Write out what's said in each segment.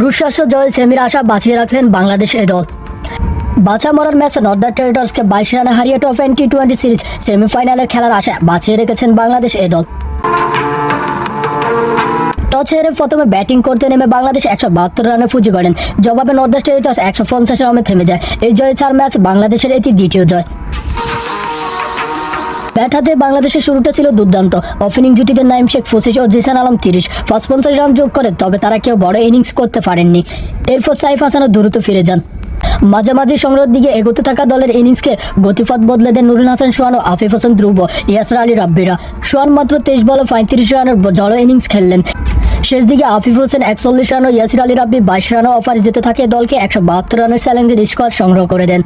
রুশাস্য জয় সেমির আশা বাঁচিয়ে রাখলেন বাংলাদেশ এ দল। বাছা মরার ম্যাচে নর্দার টেরিটর্সকে বাইশ রানে হারিয়ে টপ টি টোয়েন্টি সিরিজ সেমিফাইনালের খেলার আশা বাঁচিয়ে রেখেছেন বাংলাদেশ এ দল। টস হেরে প্রথমে ব্যাটিং করতে নেমে বাংলাদেশ একশো বাহাত্তর রানে ফুজি করেন জবাবে নর্দার টেরিটর্স একশো পঞ্চাশ রানে থেমে যায়। এই জয়ে চার ম্যাচ বাংলাদেশের এটি দ্বিতীয় জয়। ব্যাট হাতে বাংলাদেশের শুরুটা ছিল দুর্দান্ত। ওপেনিং জুটিতে নাইম শেখ পঁচিশ ও জিসান আলম তিরিশ। ফার্স্ট পঞ্চাশ রান যোগ করে, তবে তারা কেউ বড় ইনিংস করতে পারেননি। এরপর সাইফ হাসানও দ্রুত ফিরে যান। মাঝামাঝি সংগ্রহের দিকে এগোতে থাকা দলের ইনিংসকে গতিপথ বদলে দেন নুরুল হাসান, সোহান ও আফিফ হোসেন ধ্রুব, ইয়াসর আলী রাব্বিরা। সোহান মাত্র তেইশ বলে পঁয়ত্রিশ রানের জড়ো ইনিংস খেললেন। শেষ দিকে আফিফ হোসেন একচল্লিশ রান ও ইয়াসির আলী রাব্বি বাইশ রানও অফারে যেতে থাকে দলকে। একশো বাহাত্তর রানের চ্যালেঞ্জের স্কোর সংগ্রহ করে দেন।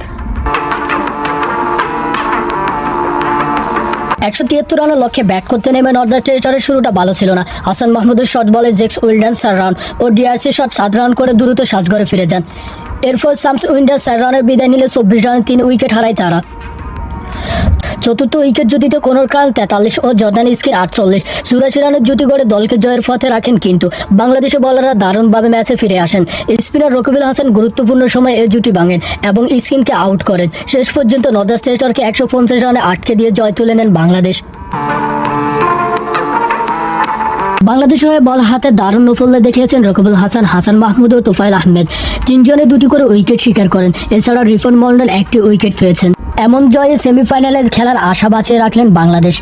একশো তিয়াত্তর রানের লক্ষ্যে ব্যাট করতে নেমে নর্দার টেরিটরির শুরুটা ভালো ছিল না। হাসান মাহমুদের শট বলে জেক্স উইল্ডেন সার রান ও ডিআরসি শট সাত রান করে দ্রুত সাজঘরে ফিরে যান। এরপর সামস উইন্ডার সার রানের বিদায় নিলে চব্বিশ রানে তিন উইকেট হারায় তারা। চতুর্থ উইকেট জুটিতে কোনোর কাল তেতাল্লিশ ও জর্দান ইস্কির আটচল্লিশ। চুরাশি রানের জুটি করে দলকে জয়ের পথে রাখেন কিন্তু বাংলাদেশি বলাররা দারুণভাবে ম্যাচে ফিরে আসেন। স্পিনার রকিবুল হাসান গুরুত্বপূর্ণ সময় এই জুটি ভাঙেন এবং স্কিনকে আউট করেন। শেষ পর্যন্ত নর্দার স্টেটরকে একশো পঞ্চাশ রানে আটকে দিয়ে জয় তুলে নেন বাংলাদেশ। বাংলাদেশ হয়ে বল হাতে দারুণ নফল্লে দেখিয়েছেন রকিবুল হাসান হাসান মাহমুদ ও তোফাইল আহমেদ। তিনজনে দুটি করে উইকেট শিকার করেন। এছাড়া রিফন মন্ডল একটি উইকেট পেয়েছেন। এমন জয়ে সেমিফাইনালে খেলার আশা বাঁচিয়ে রাখলেন বাংলাদেশ।